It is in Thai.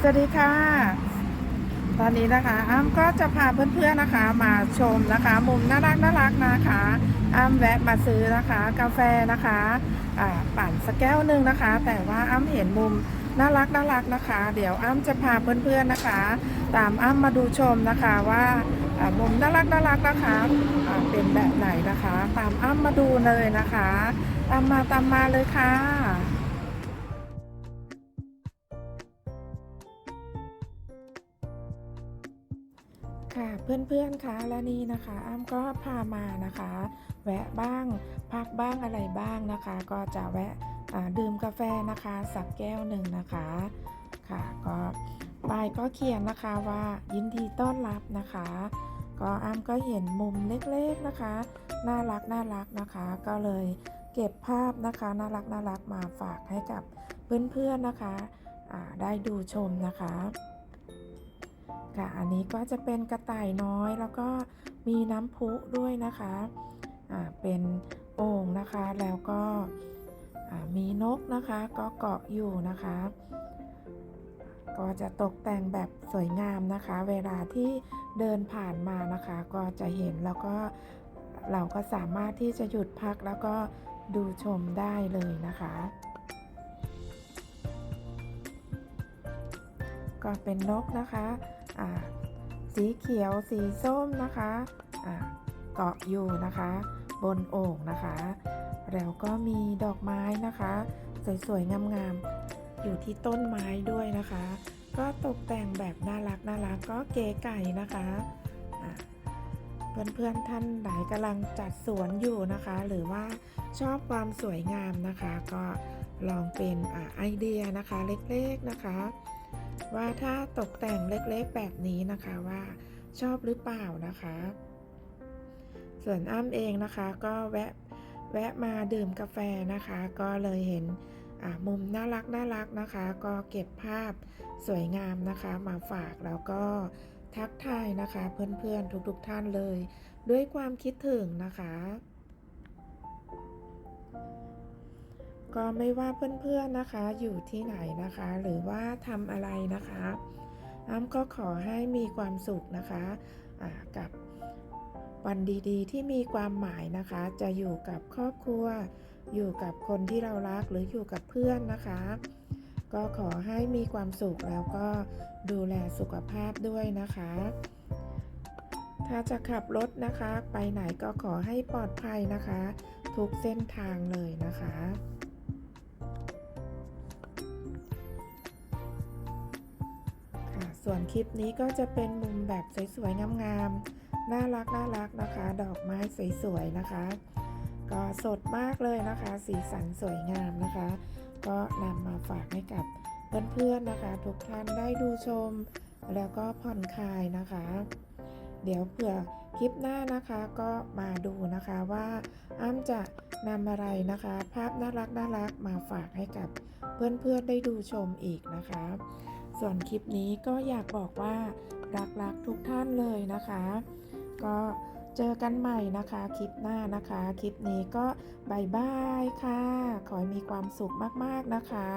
สวัสดีค่ะ ตอนนี้นะคะอ้ำก็จะพาเพื่อนๆนะคะ มาชมนะคะ มุมน่ารักน่ารักนะคะอ้ำแวะมาซื้อนะคะ กาแฟนะคะอ่าปั่นสักแก้วหนึ่งนะคะ แต่ว่าอ้ำเห็นมุมน่ารักน่ารักนะคะ เดี๋ยวอ้ำจะพาเพื่อนๆนะคะ ตามอ้ำมาดูชมนะคะว่าอ่ามุมน่ารักน่ารักนะคะเป็นแบบไหนนะคะ ตามอ้ำมาดูเลยนะคะ ตามมาตามมาเลยค่ะ ค่ะเพื่อนๆคะและนี่นะคะอ้ำก็พามานะคะ แวะบ้างพักบ้างอะไรบ้างนะคะ ก็จะแวะดื่มกาแฟนะคะ สักแก้วหนึ่งนะคะค่ะก็ป้ายก็เขียนนะคะว่ายินดีต้อนรับนะคะ ก็อ้ำก็เห็นมุมเล็กๆนะคะ น่ารักน่ารักนะคะ ก็เลยเก็บภาพนะคะน่ารักน่ารักมาฝากให้กับเพื่อนๆนะคะได้ดูชมนะคะ ค่ะอันนี้ก็จะเป็นกระต่ายน้อยแล้วก็มีน้ำพุด้วยนะคะอ่าเป็นโอ่งนะคะแล้วก็อ่ามีนกนะคะก็เกาะอยู่นะคะ ก็จะตกแต่งแบบสวยงามนะคะ เวลาที่เดินผ่านมานะคะ ก็จะเห็นแล้วก็เราก็สามารถที่จะหยุดพักแล้วก็ดูชมได้เลยนะคะ ก็เป็นนกนะคะ สีเขียวสีส้มนะคะเกาะอยู่นะคะ บนโอ่งนะคะ แล้วก็มีดอกไม้นะคะ สวยๆงามๆอยู่ที่ต้นไม้ด้วยนะคะ ก็ตกแต่งแบบน่ารักน่ารักก็เก๋ไก่นะคะ เพื่อนๆท่านไหนกำลังจัดสวนอยู่นะคะ หรือว่าชอบความสวยงามนะคะ ก็ลองเป็นอไอเดียนะคะเล็กๆนะคะ ว่าถ้าตกแต่งเล็กๆแบบนี้นะคะว่าชอบหรือเปล่านะคะ ส่วนอ้ำเองนะคะก็แวะแวะมาดื่มกาแฟนะคะ ก็เลยเห็นมุมน่ารักน่ารักนะคะ ก็เก็บภาพสวยงามนะคะ มาฝากแล้วก็ ทักทายนะคะ เพื่อนๆทุกๆท่านเลย ด้วยความคิดถึงนะคะ ก็ไม่ว่าเพื่อนๆนะคะอยู่ที่ไหนนะคะ หรือว่าทำอะไรนะคะอ้ำก็ขอให้มีความสุขนะคะอ่ากับวันดีๆ ที่มีความหมายนะคะ จะอยู่กับครอบครัว อยู่กับคนที่เรารักหรืออยู่กับเพื่อนนะคะ ก็ขอให้มีความสุขแล้วก็ดูแลสุขภาพด้วยนะคะ ถ้าจะขับรถนะคะ ไปไหนก็ขอให้ปลอดภัยนะคะ ทุกเส้นทางเลยนะคะส่วนคลิปนี้ก็จะเป็นมุมแบบสวยๆ งามๆ น่ารักน่ารักนะคะ ดอกไม้สวยๆ นะคะ ก็สดมากเลยนะคะ สีสันสวยงามนะคะ ก็นำมาฝากให้กับเพื่อนๆนะคะ ทุกท่านได้ดูชม แล้วก็ผ่อนคลายนะคะ เดี๋ยวเผื่อคลิปหน้านะคะก็มาดูนะคะว่าอ้ำจะนำอะไรนะคะ ภาพน่ารักน่ารักมาฝากให้กับเพื่อนๆได้ดูชมอีกนะคะ ส่วนคลิปนี้ก็อยากบอกว่ารักๆทุกท่านเลยนะคะ ก็ เจอกันใหม่นะคะคลิปหน้านะคะ คลิปนี้ก็บายบายค่ะ ขอให้มีความสุขมากๆนะคะ